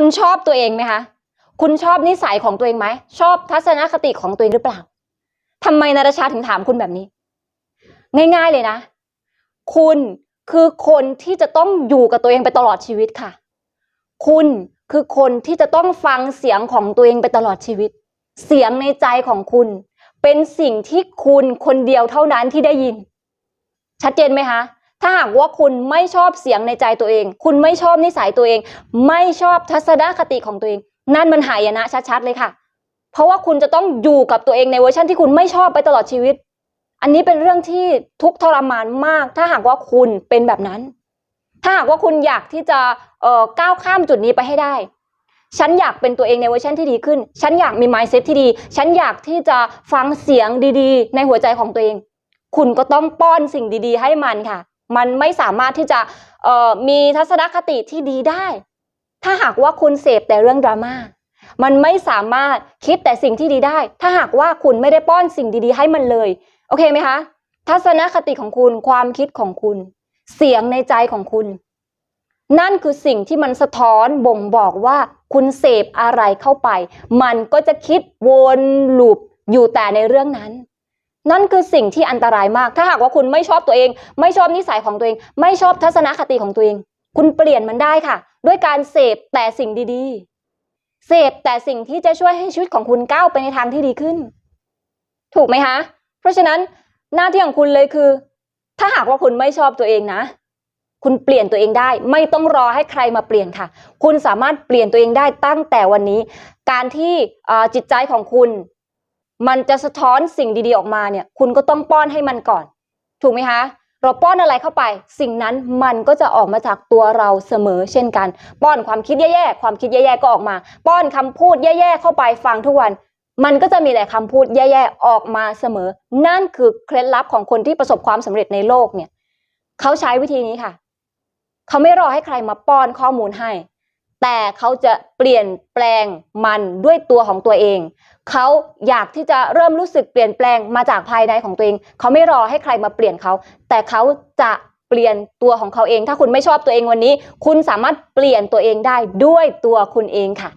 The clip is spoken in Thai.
คุณชอบตัวเองไหมคะ คุณชอบนิสัยของตัวเองไหม ชอบทัศนคติของตัวเองหรือเปล่าทำไมนาตาชาถึงถามคุณแบบนี้ ง่ายๆเลยนะ คุณคือคนที่จะต้องอยู่กับตัวเองไปตลอดชีวิตค่ะ คุณคือคนที่จะต้องฟังเสียงของตัวเองไปตลอดชีวิต เสียงในใจของคุณ เป็นสิ่งที่คุณคนเดียวเท่านั้นที่ได้ยิน ชัดเจนไหมคะ ถ้าหากว่าคุณไม่ชอบเสียงในใจตัวเอง คุณไม่ชอบนิสัยตัวเอง ไม่ชอบทัศนคติของตัวเอง นั่นมันหายนะชัดๆเลยค่ะ เพราะว่าคุณจะต้องอยู่กับตัวเองในเวอร์ชันที่คุณไม่ชอบไปตลอดชีวิต อันนี้เป็นเรื่องที่ทุกทรมานมาก ถ้าหากว่าคุณเป็นแบบนั้น ถ้าหากว่าคุณอยากที่จะเอ่อก้าวข้ามจุดนี้ไปให้ได้ฉันอยากเป็นตัวเองในเวอร์ชันที่ดีขึ้น ฉันอยากมี mindset ที่ดี ฉันอยากที่จะฟังเสียงดีๆ ในหัวใจของตัวเอง คุณก็ต้องป้อนสิ่งดีๆ ให้มันค่ะ มันไม่สามารถที่จะเออมีทัศนคติที่ดีได้ ถ้าหากว่าคุณเสพแต่เรื่องดราม่ามันไม่สามารถคิดแต่สิ่งที่ดีได้ ถ้าหากว่าคุณไม่ได้ป้อนสิ่งดีๆ ให้มันเลย โอเคไหมคะ ทัศนคติของคุณ ความคิดของคุณ เสียงในใจของคุณ นั่นคือสิ่งที่มันสะท้อนบ่งบอกว่าคุณเสพอะไรเข้าไป มันก็จะคิดวนลูปอยู่แต่ในเรื่องนั้น นั่นคือสิ่งที่อันตรายมาก ถ้าหากว่าคุณไม่ชอบตัวเอง ไม่ชอบนิสัยของตัวเอง ไม่ชอบทัศนคติของตัวเอง คุณเปลี่ยนมันได้ค่ะ ด้วยการเสพแต่สิ่งดีๆ เสพแต่สิ่งที่จะช่วยให้ชีวิตของคุณก้าวไปในทางที่ดีขึ้น ถูกไหมคะ เพราะฉะนั้นหน้าที่ของคุณเลยคือ ถ้าหากว่าคุณไม่ชอบตัวเองนะ คุณเปลี่ยนตัวเองได้ ไม่ต้องรอให้ใครมาเปลี่ยนค่ะ คุณสามารถเปลี่ยนตัวเองได้ตั้งแต่วันนี้ การที่จิตใจของคุณ มันจะสะท้อนสิ่งดีๆออกมาเนี่ย คุณก็ต้องป้อนให้มันก่อน ถูกไหมคะ เราป้อนอะไรเข้าไป สิ่งนั้นมันก็จะออกมาจากตัวเราเสมอเช่นกัน ป้อนความคิดแย่ๆความคิดแย่ๆก็ออกมา ป้อนคำพูดแย่ๆเข้าไปฟังทุกวัน มันก็จะมีแต่คำพูดแย่ๆออกมาเสมอ นั่นคือเคล็ดลับของคนที่ประสบความสำเร็จในโลกเนี่ยเขาใช้วิธีนี้ค่ะ เขาไม่รอให้ใครมาป้อนข้อมูลให้ แต่เขาจะเปลี่ยนแปลงมันด้วยตัวของตัวเอง เขาอยากที่จะเริ่มรู้สึกเปลี่ยนแปลงมาจากภายในของตัวเอง เขาไม่รอให้ใครมาเปลี่ยนเขา แต่เขาจะเปลี่ยนตัวของเขาเอง ถ้าคุณไม่ชอบตัวเองวันนี้ คุณสามารถเปลี่ยนตัวเองได้ด้วยตัวคุณเองค่ะ